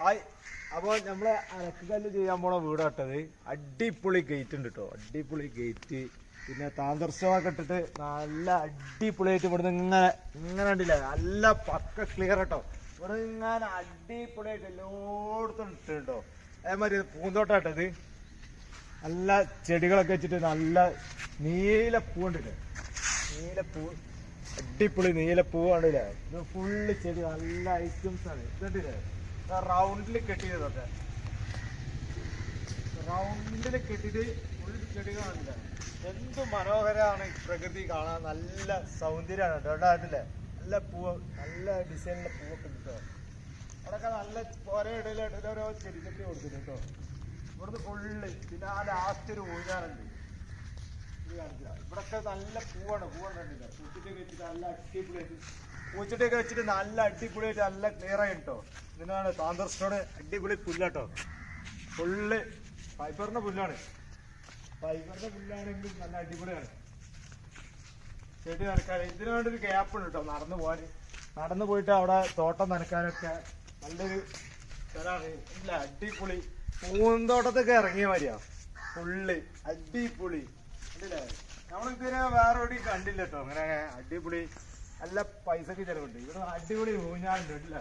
Hi അപ്പോൾ നമ്മളെ അലക്കുകല്ല് ചെയ്യാൻ പോണ വീട് കേട്ടത് അടിപൊളി ഗേറ്റ് ഉണ്ട് കേട്ടോ അടിപൊളി ഗേറ്റ് പിന്നെ താന്തർശമൊക്കെ ഇട്ടിട്ട് നല്ല അടിപൊളിയായിട്ട് ഇവിടുന്ന് ഇങ്ങനെ ഇങ്ങനെ ഉണ്ടില്ല? നല്ല പക്ക ക്ലിയർ കേട്ടോ ഇവിടെ ഇങ്ങനെ അടിപൊളിയായിട്ട് എല്ലായിടത്തും ഇട്ട് കേട്ടോ അതേമാതിരി പൂന്തോട്ടാട്ടത് നല്ല ചെടികളൊക്കെ വെച്ചിട്ട് നല്ല നീല പൂവുണ്ട് നീലപ്പൂ അടിപൊളി നീലപ്പൂ കണ്ടില്ലേ? ഇത് ഫുള്ള് ചെടി നല്ല ഐറ്റംസ് ആണ്. ഇതുണ്ടല്ലേ റൗണ്ടിൽ കെട്ടിയതൊക്കെ റൗണ്ടിൽ കെട്ടിയിട്ട് ഫുൾ ചെടികളാണില്ല എന്ത് മനോഹരമാണ് പ്രകൃതി കാണാൻ. നല്ല സൗന്ദര്യമാണ് കേട്ടോ. നല്ല പൂവ് നല്ല ഡിസൈനിലെ പൂവൊക്കെ കിട്ടോ. അവിടെയൊക്കെ നല്ല ഓരോ ഇടയിലായിട്ട് ഓരോ ചെടി ചെടി കൊടുത്തിട്ടുണ്ട് കേട്ടോ. ഇവിടുന്ന് ഫുള്ള് പിന്നെ ആ ലാസ്റ്റ് ഒരു ഊഞ്ഞാറുണ്ട് ഇത്. ഇവിടൊക്കെ നല്ല പൂവാണ്. പൂവാണ് പൂച്ചട്ടിയൊക്കെ വെച്ചിട്ട് നല്ല അടിപൊളിയായിട്ട് പൂച്ചട്ടിയൊക്കെ വെച്ചിട്ട് നല്ല അടിപൊളിയായിട്ട് നല്ല ക്ലിയർ ആയി കേട്ടോ. ഇതിനാണ് താന്തർസ്റ്റോടെ അടിപൊളി പുല്ലാട്ടോ. ഫുള്ള് ഫൈബറിന്റെ പുല്ലാണ്. ഫൈബറിന്റെ പുല്ലാണെങ്കിൽ നല്ല അടിപൊളിയാണ്. ചെടി നനക്കാൻ ഇതിനു വേണ്ടി ഒരു ഗ്യാപ്പ് ഉണ്ട് കേട്ടോ നടന്നു പോകാൻ നടന്നു പോയിട്ട് അവിടെ തോട്ടം നനക്കാനൊക്കെ നല്ലൊരു സ്ഥലമാണ് ഇല്ല അടിപൊളി പൂന്തോട്ടത്തൊക്കെ ഇറങ്ങിയ മാതിരിയാ. ഫുള്ള് അടിപൊളി. നമ്മളിതുവരെ വേറെ എവിടെയും കണ്ടില്ല കേട്ടോ അങ്ങനെ അടിപൊളി നല്ല പൈസക്ക് ചെലവുണ്ട്. ഇവിടെ അടിപൊളി ഊഞ്ഞാലുണ്ട് ഇല്ല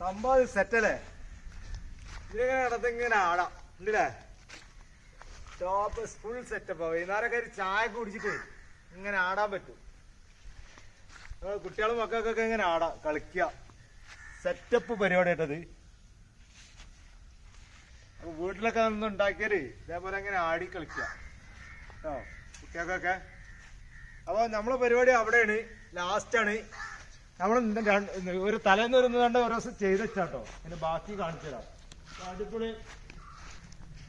സംഭവം സെറ്റല്ലേ ഇതിങ്ങനെ ഇടത്തിങ്ങനെ ആടാം. ഉണ്ടല്ലേ ടോപ്പ് ഫുൾ സെറ്റപ്പ് വൈകുന്നേരമൊക്കെ ഒരു ചായ കുടിച്ചിട്ട് ഇങ്ങനെ ആടാൻ പറ്റും. കുട്ടികളും മക്കൾക്കൊക്കെ ഇങ്ങനെ ആടാം കളിക്കുക. സെറ്റപ്പ് പരിപാടി കേട്ടത് അപ്പൊ വീട്ടിലൊക്കെ നിന്ന് ഉണ്ടാക്കിയാൽ ഇതേപോലെ ഇങ്ങനെ ആടി കളിക്കുക. കേട്ടോ? കുട്ടികൾക്കൊക്കെ. അപ്പൊ നമ്മളെ പരിപാടി അവിടെയാണ്. ലാസ്റ്റ് ആണ്. നമ്മൾ ഒരു തലേന്ന് ഒരു കണ്ട് ഓരോ ചെയ്ത് വെച്ചാട്ടോ പിന്നെ ബാക്കി കാണിച്ചു തരാം. അടിപൊളി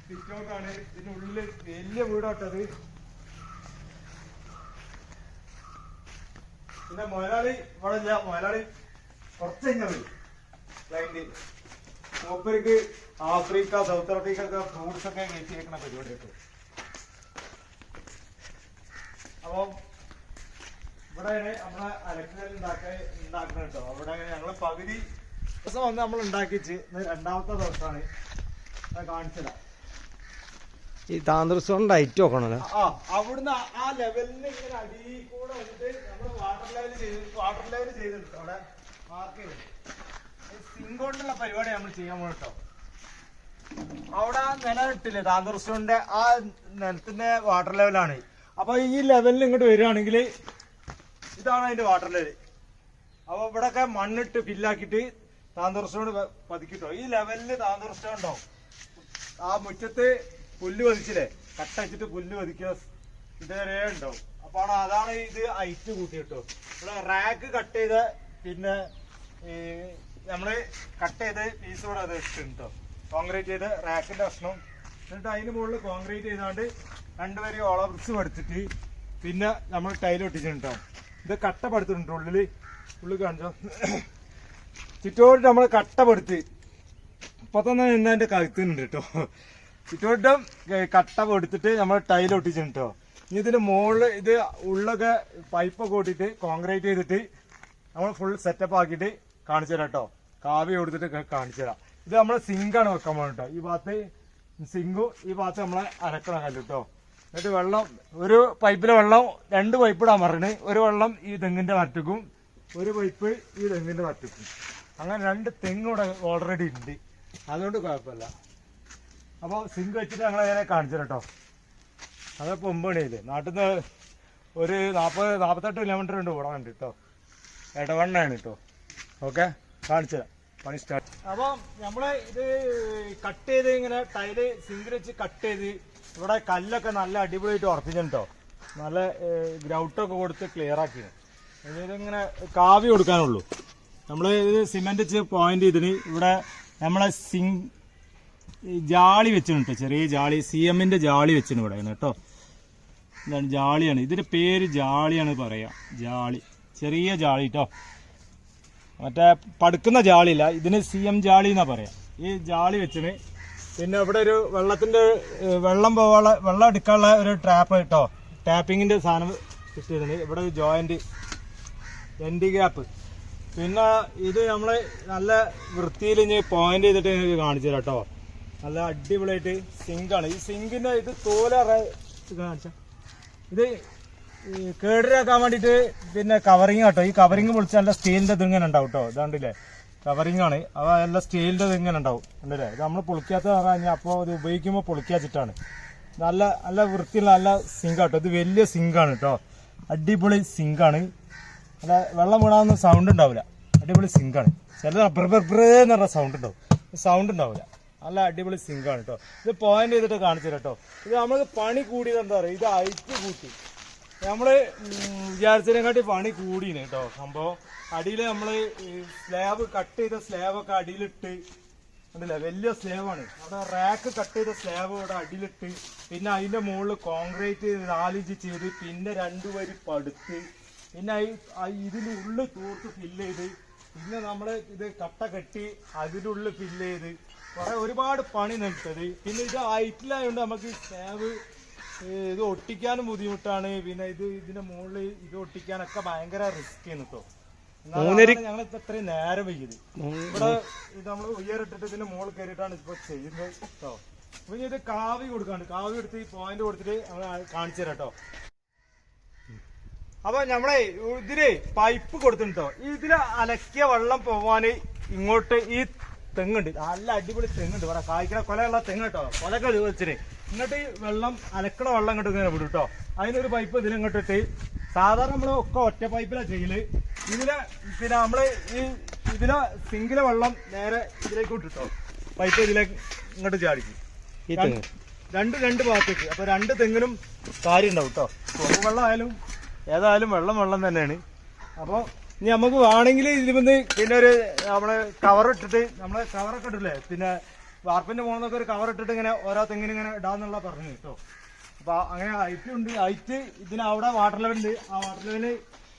സിറ്റൗട്ടാണ് ഉള്ളിൽ വലിയ വീടാട്ടത് പിന്നെ മുതലാളി ഇവിടെ ഇല്ല. മുതലാളി കുറച്ച് കഴിഞ്ഞാൽ മൂപ്പർക്ക് ആഫ്രിക്ക സൗത്ത് ആഫ്രിക്ക ഒക്കെ ഫ്രൂട്ട്സ് ഒക്കെ കയറ്റി വെക്കണ പരിപാടിയൊക്കെ അപ്പം നമ്മളെ അലക്കൽ കേട്ടോ അവിടെ ഞങ്ങൾ പകുതി ദിവസം വന്ന് നമ്മൾ ഉണ്ടാക്കിച്ച് രണ്ടാമത്തെ ദിവസമാണ്. അത് കാണിച്ചതാ. ഈ താന്ത്രസോണിന്റെ ഐറ്റ് നോക്കണല്ലോ ആ അവിടുന്ന് ആ- ലെവലിന് ഇങ്ങനെ അടി കൂടെ വന്നിട്ട് നമ്മൾ വാട്ടർ ലെവൽ ചെയ്ത് വാട്ടർ ലെവൽ ചെയ്തിട്ടുണ്ട്. അവിടെ മാർക്ക് ചെയ്ത് സിങ്ക് കൊണ്ടുള്ള പരിപാടി നമ്മൾ ചെയ്യാൻ പോകട്ടോ അവിടെ നിലനിട്ടില്ലേ താന്തർസ്റ്റോണിന്റെ ആ നിലത്തിന്റെ വാട്ടർ ലെവലാണ് അപ്പൊ ഈ ലെവലിൽ ഇങ്ങോട്ട് വരികയാണെങ്കിൽ ഇതാണ് അതിന്റെ വാട്ടർ ലെവൽ അപ്പൊ ഇവിടൊക്കെ മണ്ണിട്ട് ഫില്ലാക്കിയിട്ട് താന്തർസ്റ്റോൺ പതിക്കിട്ടോ. ഈ ലെവലിൽ താന്തർസ്റ്റോൺ ഉണ്ടാവും. ആ മുറ്റത്ത് പുല്ല് പതിച്ചില്ലേ? കട്ട വെച്ചിട്ട് പുല്ല് പതിക്കുക ഇതുവരെ ഉണ്ടാവും. അപ്പൊ അതാണ് ഇത് ഐറ്റ് കൂട്ടി കേട്ടോ ഇവിടെ റാക്ക് കട്ട് ചെയ്ത പിന്നെ ഈ നമ്മൾ കട്ട് ചെയ്ത് പീസ് കൂടെ അത് ഇട്ടുണ്ട് കേട്ടോ കോൺക്രീറ്റ് ചെയ്ത് റാക്കിന്റെ കഷ്ണം. എന്നിട്ട് അതിന് മുകളിൽ കോൺക്രീറ്റ് ചെയ്താണ്ട് രണ്ടുപേരെയും ഓളബ്രിക്സ് പഠിച്ചിട്ട് പിന്നെ നമ്മൾ ടൈൽ ഒട്ടിച്ചിട്ടുണ്ടോ ഇത് കട്ട പടുത്തിട്ടുണ്ട് ഉള്ളിൽ. ഉള്ളിൽ കാണിച്ചോ. ചുറ്റോട്ട് നമ്മൾ കട്ട പടുത്ത്. ഇപ്പൊ തന്നെ നിന്നതിന്റെ കഴുത്തുണ്ട് കേട്ടോ. ചുറ്റോട്ടം കട്ട കൊടുത്തിട്ട് നമ്മൾ ടൈൽ ഒട്ടിച്ചിട്ടുണ്ട് ഇനി ഇതിന്റെ മുകളിൽ ഇത് ഉള്ളൊക്കെ പൈപ്പൊക്കെ കൂട്ടിയിട്ട് കോൺക്രീറ്റ് ചെയ്തിട്ട് നമ്മൾ ഫുൾ സെറ്റപ്പ് ആക്കിയിട്ട് കാണിച്ചു തരാം കേട്ടോ. കാവ്യ കൊടുത്തിട്ട് കാണിച്ചു തരാം. ഇത് നമ്മളെ സിങ്കാണ് വെക്കാൻ പോകുന്നത് കേട്ടോ. ഈ ഭാഗത്ത് സിങ്കും ഈ ഭാഗത്ത് നമ്മളെ അരക്കണ കല്ല് കേട്ടോ. എന്നിട്ട് വെള്ളം ഒരു പൈപ്പിലെ വെള്ളം രണ്ട് പൈപ്പ് ഇടാൻ പറഞ്ഞ് ഒരു വെള്ളം ഈ തെങ്ങിന്റെ മറ്റക്കും ഒരു പൈപ്പ് ഈ തെങ്ങിന്റെ മറ്റക്കും അങ്ങനെ രണ്ട് തെങ്ങ് ഇവിടെ ഓൾറെഡി ഉണ്ട് അതുകൊണ്ട് കുഴപ്പമില്ല. അപ്പോൾ സിങ്ക് വെച്ചിട്ട് ഞങ്ങൾ അങ്ങനെ കാണിച്ചു കേട്ടോ അതപ്പോൾ ഒമ്പണിയില്ലേ നാട്ടിൽ നിന്ന് ഒരു നാൽപ്പത് നാൽപ്പത്തെട്ട് കിലോമീറ്റർ ഉണ്ട് ഇവിടെ ഉണ്ട് കേട്ടോ ഇടവണ്ണയാണ് കേട്ടോ ഓക്കെ? കാണിച്ചു പണി സ്റ്റാർട്ട് അപ്പം നമ്മൾ ഇത് കട്ട് ചെയ്ത് ഇങ്ങനെ ടൈൽ സിങ്കിൽ വെച്ച് കട്ട് ചെയ്ത് ഇവിടെ കല്ലൊക്കെ നല്ല അടിപൊളിയായിട്ട് ഉറപ്പിച്ചിട്ടോ നല്ല ഗ്രൗട്ടൊക്കെ കൊടുത്ത് ക്ലിയർ ആക്കി ഇതിങ്ങനെ കാവി കൊടുക്കാനുള്ളൂ. നമ്മൾ ഇത് സിമെന്റ് വെച്ച് പോയിന്റ് ചെയ്തിന്. ഇവിടെ നമ്മളെ സിങ് ജാളി വെച്ചിട്ടുണ്ട് ചെറിയ ജാളി സി എമ്മിന്റെ ജാളി വെച്ചിട്ടുണ്ട് ഇവിടെ കേട്ടോ എന്താണ് ജാളിയാണ്. ഇതിന്റെ പേര് ജാളിയാണ് പറയാ. ജാളി. ചെറിയ ജാളി കേട്ടോ മറ്റേ പടുക്കുന്ന ജാളിയില്ല. ഇതിന് സി എം ജാളി എന്നാ പറയാ. ഈ ജാളി വെച്ചിന് പിന്നെ ഇവിടെ ഒരു വെള്ളത്തിന്റെ വെള്ളം പോവാനുള്ള വെള്ളം എടുക്കാനുള്ള ഒരു ട്രാപ്പ് കേട്ടോ. ടാപ്പിങ്ങിന്റെ സാധനം കിട്ടിയതിന് ഇവിടെ ഒരു ജോയിന്റ് എൻഡി ഗ്യാപ്പ് പിന്നെ ഇത് നമ്മൾ നല്ല വൃത്തിയിൽ ഇനി പോയിന്റ് ചെയ്തിട്ട് നിങ്ങൾക്ക് കാണിച്ചു കേട്ടോ. നല്ല അടിപൊളിയായിട്ട് സിങ്കാണ് ഈ സിങ്കിന്റെ ഇത് തോലറ കാണിച്ച. ഇത് കേടരാക്കാൻ വേണ്ടിയിട്ട് പിന്നെ കവറിങ് കേട്ടോ. ഈ കവറിങ് പൊളിച്ച് നല്ല സ്റ്റീലിന്റെ ഇതിങ്ങനെ ഉണ്ടാവും കേട്ടോ. ഇതാണ്ടില്ലേ കവറിങ് ആണ്. അത് നല്ല സ്റ്റീലിന്റെ ഇങ്ങനെ ഉണ്ടാവും. ഉണ്ടല്ലേ ഇത് നമ്മൾ പൊളിക്കാത്ത കഴിഞ്ഞാൽ അപ്പോൾ ഇത് ഉപയോഗിക്കുമ്പോൾ പൊളിക്കാച്ചിട്ടാണ് നല്ല നല്ല വൃത്തിയുള്ള നല്ല സിങ്ക് കേട്ടോ ഇത് വലിയ സിങ്കാണ് കേട്ടോ അടിപൊളി സിങ്കാണ് അല്ല വെള്ളം വീണാന്ന് സൗണ്ട് ഉണ്ടാവില്ല. അടിപൊളി സിങ്കാണ് ചില ബ്രബ്രേന്ന് പറഞ്ഞ സൗണ്ട് ഉണ്ടാവും. സൗണ്ട് ഉണ്ടാവില്ല. നല്ല അടിപൊളി സിങ്കാണ് കേട്ടോ ഇത് പോയിന്റ് ചെയ്തിട്ട് കാണിച്ചു കേട്ടോ ഇത് നമ്മൾ പണി കൂടിയത് എന്താ പറയുക ഇത് ഐറ്റ് കൂട്ടി. നമ്മൾ വിചാരിച്ചതിനെക്കാട്ടി പണി കൂടിയാണ് കേട്ടോ. സംഭവം അടിയിൽ നമ്മൾ സ്ലാബ് കട്ട് ചെയ്ത സ്ലാബൊക്കെ അടിയിലിട്ട് ഉണ്ടല്ലേ വലിയ സ്ലാബാണ്. അവിടെ റാക്ക് കട്ട് ചെയ്ത സ്ലാബ് ഇവിടെ അടിയിലിട്ട് പിന്നെ അതിന്റെ മുകളിൽ കോൺക്രീറ്റ് നാലിഞ്ച് ചെയ്ത് പിന്നെ രണ്ടു വരി പടുത്ത് പിന്നെ ഇതിന് ഉള്ളിൽ തൂർത്ത് ഫില്ല് ചെയ്ത് പിന്നെ നമ്മൾ ഇത് കട്ട കെട്ടി അതിന്റെ ഉള്ളിൽ ഫില്ല് ചെയ്ത് കുറെ ഒരുപാട് പണി നിൽത്തത്. പിന്നെ ഇത് ഹൈറ്റിലായതുകൊണ്ട് നമുക്ക് സ്ലാബ് ഇത് ഒട്ടിക്കാനും ബുദ്ധിമുട്ടാണ്. പിന്നെ ഇത് ഇതിന്റെ മുകളിൽ ഇത് ഒട്ടിക്കാനൊക്കെ ഭയങ്കര റിസ്ക് ആണ് കേട്ടോ ഞങ്ങൾ ഇപ്പൊ ഇത്രയും നേരം വൈകിയത് ഇവിടെ ഇത് നമ്മൾ ഉയരിട്ടിട്ട് ഇതിന്റെ മുകളിൽ കയറിയിട്ടാണ് ഇപ്പൊ ചെയ്യുന്നത് കേട്ടോ പിന്നെ ഇത് കാവി കൊടുക്കാണ്ട് കാവി എടുത്ത് ഈ പോയിന്റ് കൊടുത്തിട്ട് നമ്മൾ കാണിച്ചു തരാം കേട്ടോ അപ്പൊ നമ്മളെ ഇതിൽ പൈപ്പ് കൊടുത്തിട്ടോ ഇതിൽ അലക്കിയ വെള്ളം പോവാന് ഇങ്ങോട്ട് ഈ തെങ്ങുണ്ട് നല്ല അടിപൊളി തെങ്ങുണ്ട് ഇവിടെ കായ്ക്കണ കൊലയുള്ള തെങ്ങ് കേട്ടോ കൊലക്കെ വെച്ചിട്ട് ഇങ്ങോട്ട് ഈ വെള്ളം അലക്കണ വെള്ളം ഇങ്ങോട്ട് ഇങ്ങനെ വിടും കേട്ടോ അതിനൊരു പൈപ്പ് ഇതിൽ ഇങ്ങോട്ട് ഇട്ട് സാധാരണ നമ്മൾ ഒക്കെ ഒറ്റ പൈപ്പിലാണ് ചെയ്യൽ. ഇതിലെ പിന്നെ നമ്മൾ ഈ ഇതിലെ സിങ്കിലെ വെള്ളം നേരെ ഇതിലേക്ക് വിട്ടിട്ടോ പൈപ്പ് ഇതിലേക്ക് ഇങ്ങോട്ട് ചാടിക്കും രണ്ട് രണ്ട് ഭാഗത്തേക്ക്. അപ്പൊ രണ്ട് തെങ്ങിനും കാര്യം ഉണ്ടാവും കേട്ടോ ചുവപ്പ് വെള്ളം ആയാലും ഏതായാലും വെള്ളം വെള്ളം തന്നെയാണ്. അപ്പോൾ ഇനി നമുക്ക് വേണമെങ്കിൽ ഇതിൽ പിന്നെ ഒരു നമ്മൾ കവർ ഇട്ടിട്ട് നമ്മളെ കവറൊക്കെ ഇട്ടില്ലേ പിന്നെ വാർപ്പിന്റെ മുകളിലൊക്കെ ഒരു കവർ ഇട്ടിട്ട് ഇങ്ങനെ ഓരോ തെങ്ങിന് ഇങ്ങനെ ഇടാന്നുള്ള പറഞ്ഞു കേട്ടോ. അപ്പൊ അങ്ങനെ ഹൈറ്റ് ഉണ്ട്. ഹൈറ്റ് ഇതിന് അവിടെ വാട്ടർ ലെവൽ ഉണ്ട്. ആ വാട്ടർ ലെവൽ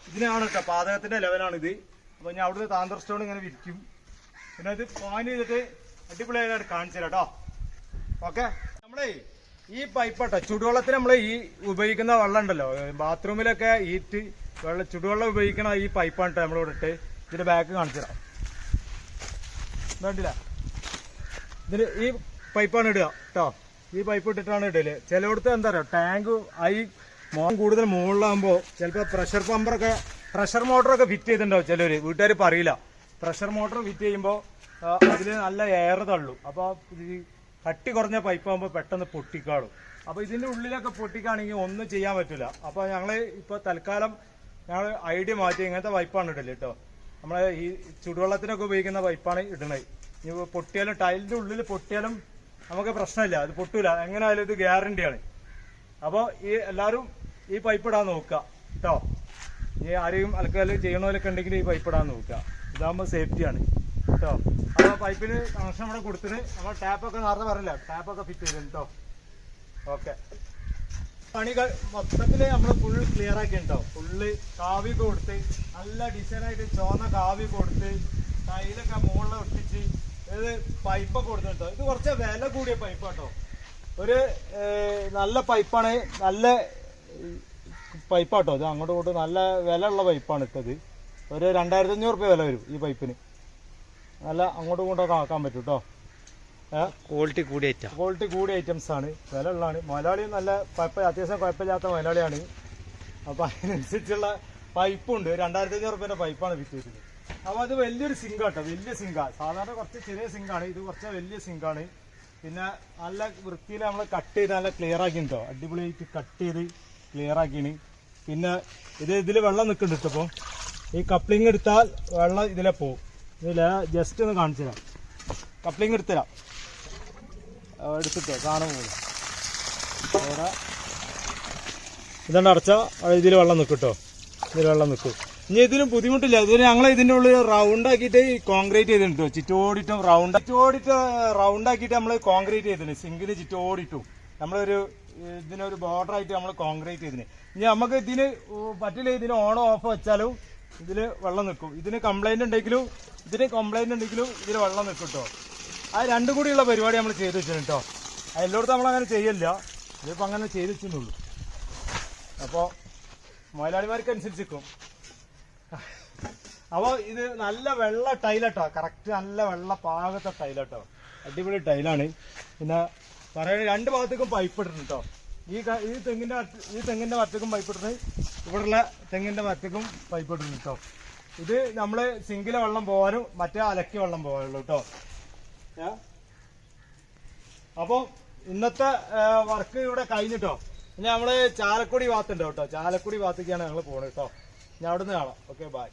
ഇതിനാണ് കേട്ടോ. പാതകത്തിന്റെ ലെവലാണ് ഇത്. അപ്പൊ ഞാൻ അവിടുത്തെ താന്തർ സ്റ്റോൺ ഇങ്ങനെ വിരിക്കും. പിന്നെ ഇത് പാൻ ചെയ്തിട്ട് അടിപൊളിയായിട്ട് കാണിച്ചു കേട്ടോ. ഓക്കെ നമ്മളേ ഈ പൈപ്പാട്ടോ ചുടുവെള്ളത്തിന് നമ്മൾ ഈ ഉപയോഗിക്കുന്ന വെള്ളം ഉണ്ടല്ലോ. ബാത്റൂമിലൊക്കെ ഈറ്റ് വെള്ളം ചുടുവെള്ളം ഉപയോഗിക്കണ ഈ പൈപ്പാണ് കേട്ടോ നമ്മളിവിടെ ഇട്ട്. ഇതിന്റെ ബാക്ക് കാണിച്ചു തരാം. വേണ്ടില്ല ഇതിന് ഈ പൈപ്പാണ് ഇടുക കേട്ടോ ഈ പൈപ്പ് ഇട്ടിട്ടാണ് ഇടൽ. ചിലയിടത്ത് എന്താ പറയുക ടാങ്ക് ഐ മോൻ കൂടുതൽ മുകളിലാകുമ്പോൾ ചിലപ്പോൾ പ്രഷർ പമ്പറൊക്കെ പ്രഷർ മോട്ടറൊക്കെ ഫിറ്റ് ചെയ്തിട്ടുണ്ടാവും ചിലർ വീട്ടുകാർ പറയില്ല. പ്രഷർ മോട്ടർ ഫിറ്റ് ചെയ്യുമ്പോൾ അതിൽ നല്ല എയർ തള്ളും. അപ്പോൾ ഈ കട്ടി കുറഞ്ഞ പൈപ്പ് ആകുമ്പോൾ പെട്ടെന്ന് പൊട്ടിക്കാളും അപ്പോൾ ഇതിന്റെ ഉള്ളിലൊക്കെ പൊട്ടിക്കാണെങ്കിൽ ഒന്നും ചെയ്യാൻ പറ്റില്ല അപ്പോൾ ഞങ്ങൾ ഇപ്പോൾ തൽക്കാലം ഞങ്ങൾ ഐഡിയ മാറ്റി ഇങ്ങനത്തെ പൈപ്പാണ് ഇടൽ കേട്ടോ നമ്മളെ ഈ ചുടുവെള്ളത്തിനൊക്കെ ഉപയോഗിക്കുന്ന പൈപ്പാണ് ഇടണത്. ഇനി പൊട്ടിയാലും ടൈലിന്റെ ഉള്ളിൽ പൊട്ടിയാലും നമുക്ക് പ്രശ്നമില്ല. അത് പൊട്ടൂല. എങ്ങനെയായാലും ഇത് ഗ്യാരണ്ടിയാണ്. അപ്പോൾ ഈ എല്ലാവരും ഈ പൈപ്പ് ഇടാൻ നോക്കുക. കേട്ടോ ഈ ആരെയും അലക്കൽ ചെയ്യണവരൊക്കെ ഉണ്ടെങ്കിൽ ഈ പൈപ്പ് ഇടാൻ നോക്കുക. ഇതാകുമ്പോൾ സേഫ്റ്റിയാണ് കേട്ടോ അപ്പോൾ പൈപ്പിന് കണക്ഷൻ ഇവിടെ കൊടുത്തിന് നമ്മൾ ടാപ്പൊക്കെ നേരത്തെ പറഞ്ഞില്ല? ടാപ്പൊക്കെ ഫിറ്റ് ചെയ്തു കേട്ടോ ഓക്കെ പണികൾ മൊത്തത്തിൽ നമ്മൾ ഫുൾ ക്ലിയർ ആക്കി ഉണ്ടാവും ഫുള്ള് കാവി കൊടുത്ത് നല്ല ഡിസൈൻ ആയിട്ട് ചോന്ന കാവി കൊടുത്ത് ടൈലൊക്കെ മുകളിൽ ഒട്ടിച്ച് ഇത് പൈപ്പൊക്കെ കൊടുത്തിട്ടോ ഇത് കുറച്ച് വില കൂടിയ പൈപ്പ് കേട്ടോ ഒരു നല്ല പൈപ്പാണ് നല്ല പൈപ്പാട്ടോ ഇത്. അങ്ങോട്ടും ഇങ്ങോട്ടും നല്ല വില ഉള്ള പൈപ്പാണ് ഇട്ടത്. ഒരു രണ്ടായിരത്തി അഞ്ഞൂറ് റുപ്യ വില വരും ഈ പൈപ്പിന് നല്ല അങ്ങോട്ടും ഇങ്ങോട്ടൊക്കെ ആക്കാൻ പറ്റും കേട്ടോ കൂടിയ ക്വാളിറ്റി കൂടിയേറ്റാ ക്വാളിറ്റി കൂടിയ ഐറ്റംസ് ആണ്. വില ഉള്ളതാണ്. മലയാളി നല്ല പൈപ്പ് അത്യാവശ്യം കുഴപ്പമില്ലാത്ത മലയാളിയാണ്. അപ്പം അതിനനുസരിച്ചുള്ള പൈപ്പുണ്ട് രണ്ടായിരത്തി അഞ്ഞൂറ് റുപ്യേന്റെ പൈപ്പാണ് വിറ്റ് ചെയ്തത് അപ്പൊ അത് വലിയൊരു സിങ്ക് കേട്ടോ വലിയ സിങ്കാ സാധാരണ കുറച്ച് ചെറിയ സിങ്കാണ് ഇത് കുറച്ച് വലിയ സിങ്കാണ് പിന്നെ നല്ല വൃത്തിയിൽ നമ്മൾ കട്ട് ചെയ്ത് നല്ല ക്ലിയർ ആക്കി കേട്ടോ. അടിപൊളിയായിട്ട് കട്ട് ചെയ്ത് ക്ലിയർ ആക്കിയാണ് പിന്നെ ഇത് ഇതിൽ വെള്ളം നിൽക്കുന്നുണ്ട് ഇപ്പോൾ ഈ കപ്ലിംഗ് എടുത്താൽ വെള്ളം ഇതിലെ പോവും. ഇതിൽ ജസ്റ്റ് ഒന്ന് കാണിച്ചു തരാം. കപ്ലിംഗ് എടുത്തരാം എടുത്തിട്ടോ. കാണാൻ പോകും ഇതാണ് അടച്ചാൽ ഇതിൽ വെള്ളം നിൽക്കും കേട്ടോ. ഇതിൽ വെള്ളം നിൽക്കും ഇനി ഇതിനും ബുദ്ധിമുട്ടില്ല. ഇതിന് ഞങ്ങൾ ഇതിന്റെ ഉള്ളിൽ റൗണ്ട് ആക്കിയിട്ട് കോൺക്രീറ്റ് ചെയ്തിട്ടുണ്ട് ചുറ്റോടിട്ടും റൗണ്ട് ചുറ്റോടിട്ട് റൗണ്ട് ആക്കിയിട്ട് നമ്മൾ കോൺക്രീറ്റ് ചെയ്തിട്ടുണ്ട്. സിങ്കിന് ചുറ്റോടിട്ടു. നമ്മളൊരു ഇതിനൊരു ബോർഡർ ആയിട്ട് നമ്മൾ കോൺക്രീറ്റ് ചെയ്തിന്. ഇനി നമുക്ക് ഇതിന് പറ്റില്ല? ഇതിന് ഓൺ ഓഫ് വെച്ചാലും ഇതിൽ വെള്ളം നിൽക്കും. ഇതിന് കംപ്ലൈന്റ് ഉണ്ടെങ്കിലും ഇതിന് കംപ്ലൈന്റ് ഉണ്ടെങ്കിലും ഇതിൽ വെള്ളം നിൽക്കും കേട്ടോ ആ രണ്ടും കൂടിയുള്ള പരിപാടി നമ്മൾ ചെയ്ത് വെച്ചിട്ടുണ്ട് കേട്ടോ എല്ലായിടത്തും നമ്മളങ്ങനെ ചെയ്യല്ല ഇതിപ്പോൾ അങ്ങനെ ചെയ്ത് വെച്ചിട്ടുള്ളൂ. അപ്പോൾ മുതലാളിമാർക്ക് അനുസരിച്ച് നിൽക്കും. അപ്പൊ ഇത് നല്ല വെള്ള ടൈലട്ടോ കറക്റ്റ് നല്ല വെള്ള പാകത്തെ ടൈലട്ടോ അടിപൊളി ടൈലാണ് പിന്നെ പറയുന്നത് രണ്ട് ഭാഗത്തേക്കും പൈപ്പ് ഇട്ടിട്ടുണ്ട് കേട്ടോ ഈ ഈ തെങ്ങിന്റെ ഈ തെങ്ങിന്റെ വറ്റക്കും പൈപ്പ് ഇട്ടിട്ട് ഇവിടെയുള്ള തെങ്ങിന്റെ വറ്റക്കും പൈപ്പ് ഇട്ടിട്ടുണ്ട് കേട്ടോ ഇത് നമ്മൾ സിങ്കിലെ വെള്ളം പോകാനും മറ്റേ അലക്കി വെള്ളം പോകാനുള്ളൂ കേട്ടോ ഏ? ഇന്നത്തെ വർക്ക് ഇവിടെ കഴിഞ്ഞിട്ടോ. പിന്നെ നമ്മൾ ചാലക്കുടി ഭാഗത്തുണ്ടോ കേട്ടോ ചാലക്കുടി ഭാഗത്തേക്കാണ് ഞങ്ങൾ പോണത് കേട്ടോ ഞാൻ അവിടെ നിന്ന് കാണാം. Okay bye